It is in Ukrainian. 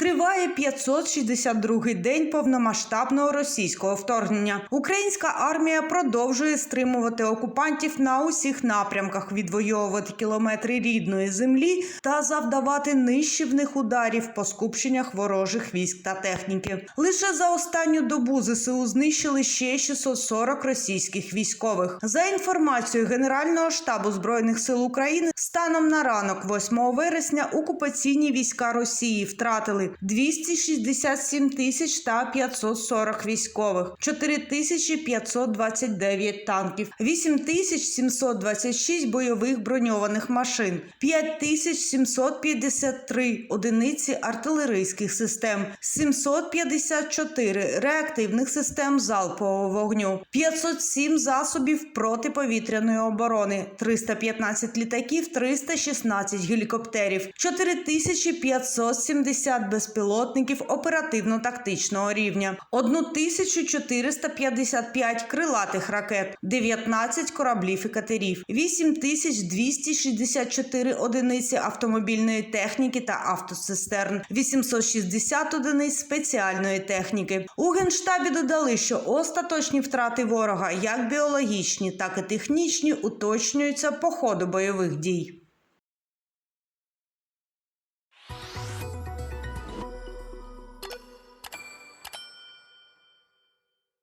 Триває 562-й день повномасштабного російського вторгнення. Українська армія продовжує стримувати окупантів на усіх напрямках, відвоювати кілометри рідної землі та завдавати нищівних ударів по скупченнях ворожих військ та техніки. Лише за останню добу ЗСУ знищили ще 640 російських військових. За інформацією Генерального штабу збройних сил України, станом на ранок, 8 вересня, окупаційні війська Росії втратили 267 тисяч та 540 військових, 4529 танків, 8726 бойових броньованих машин, 5753 одиниці артилерійських систем, 754 реактивних систем залпового вогню, 507 засобів протиповітряної оборони, 315 літаків, 316 гелікоптерів, 4570 безпілотників оперативно-тактичного рівня, 1455 крилатих ракет, 19 кораблів і катерів, 8264 одиниці автомобільної техніки та автоцистерн, 860 одиниць спеціальної техніки. У генштабі додали, що остаточні втрати ворога, як біологічні, так і технічні, уточнюються по ходу бойових дій.